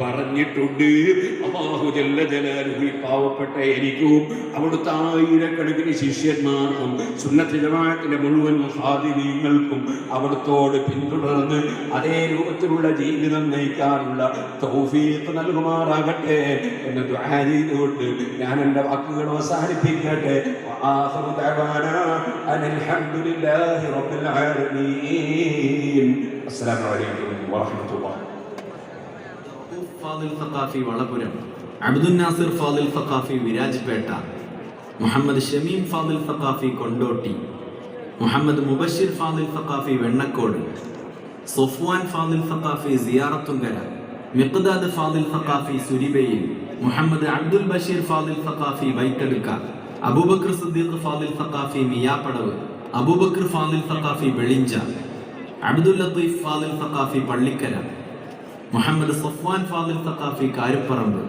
പറഞ്ഞിട്ടുണ്ട്. അള്ളാഹു ജല്ല ജലാലുഹി പാവപ്പെട്ട എനിക്കും അവിടുത്തെ ആയിരക്കണക്കിന് ശിഷ്യന്മാർക്കും സുന്നത്തിജമാനത്തിന്റെ മുഴുവൻ സ്വാധീനങ്ങൾക്കും അവിടുത്തോട് പിന്തുടർന്ന് അതേ രൂപത്തിലുള്ള ജീവിതം നയിക്കാനുള്ള തൗഫീത്ത് നൽകുമാറാകട്ടെ എന്ന് ചെയ്തുകൊണ്ട് ഞാൻ എന്റെ വാക്കുകൾ അവസാനിപ്പിക്കട്ടെ. അസ്സലാമു അലൈക്കും വറഹ്മത്തുള്ളാഹി Fadil Saqafi Valapuram Abdul Nasir Fadil Saqafi Virajpet Muhammad Shameem Fadil Saqafi Kondotty Muhammad Mubashir Fadil Saqafi Vennakode Sofwan Fadil Saqafi Siyarathunkara Miqdad Fadil Saqafi Suribail Muhammad Abdul Basheer Fadil Saqafi വൈക്കടുക്ക Abubakar Siddique Fadil Saqafi മിയാപ്പടവ് Abubakar Fadil Saqafi വെളിഞ്ച Abdul Latheef Fadil Saqafi Pallikkara Muhammad Safwan Fadil Saqafi കാരുപ്പറമ്പ്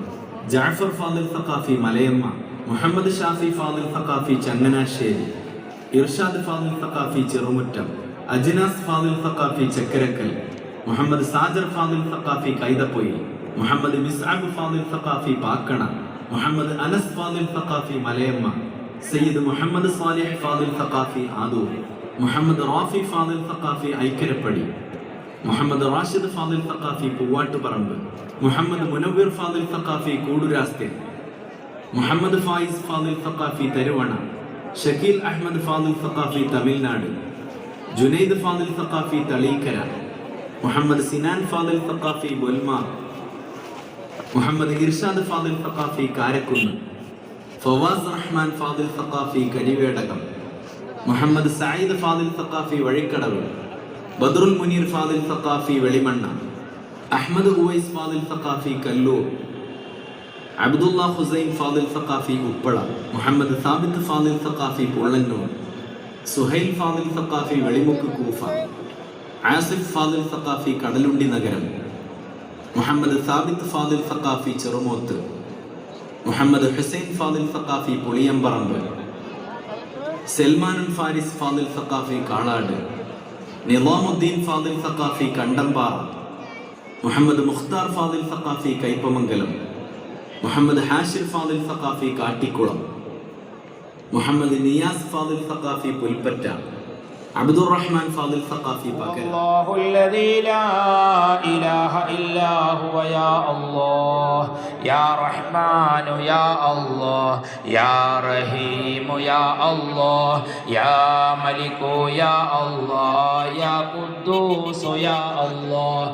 Jafar Fadil Saqafi Malayamma Muhammad Shafi Fadil Saqafi Changanassery Irshad Fadil Saqafi Cherumuttam Ajinas Fadil Saqafi Chakkarakkal Muhammad Sajar Fadil Saqafi Kaithapoyil Muhammad Misab Fadil Saqafi Pakkana Muhammad Anas Fadil Saqafi Malayamma Sayyid Muhammad Salih Fadil Saqafi Adoor Muhammad Rafi Fadil Saqafi Aikkarappadi Muhammad Rashid Fadil Saqafi Poovattuparamba Muhammad Munaveer Fadil Saqafi Kooduraasthi Muhammad Fayis Fadil Saqafi Tharuvana. Shakeel Ahmed Fadil Saqafi Tamil Nadu. Junaid Fadil Saqafi Thalikkara. Muhammad Sinan Fadil Saqafi Bolmar Muhammad Irshad Fadil Saqafi Karakkunnu. Fawaz Rahman Fadil Saqafi Karivedakam Muhammad Sayyid Fadil Saqafi Vazhikkadavu. ബദറുൽ Muneer Fadil Saqafi Velimanna Ahmed Uwais Fadil Saqafi Kallur Abdulla Hussain Fadil Saqafi Uppala Muhammad Sabith Fadil Saqafi Pollannur Suhail Fadil Saqafi Velimukku Koofa Asif Fadil Saqafi Kadalundi Nagaram Muhammad Sabith Fadil Saqafi Cherumoth Muhammad Hussain Fadil Saqafi പുളിയമ്പറമ്പ് Salmanul Faris Fadil Saqafi Kalad നിളാമുദ്ദീൻ Fadil Saqafi കണ്ടമ്പാറ Muhammad Mukhtar Fadil Saqafi Kaipamangalam Muhammad Hashir Fadil Saqafi Kattikulam Muhammad Niyas Fadil Saqafi Pulpatta Abdur Rahman Fadil Saqafi പകര الله الذي لا إله إلا هو يا الله Ya Rahmanu Ya Allah. Ya Rahimu Ya Allah. Ya Maliku Ya Allah. Ya Kudusu Ya Allah.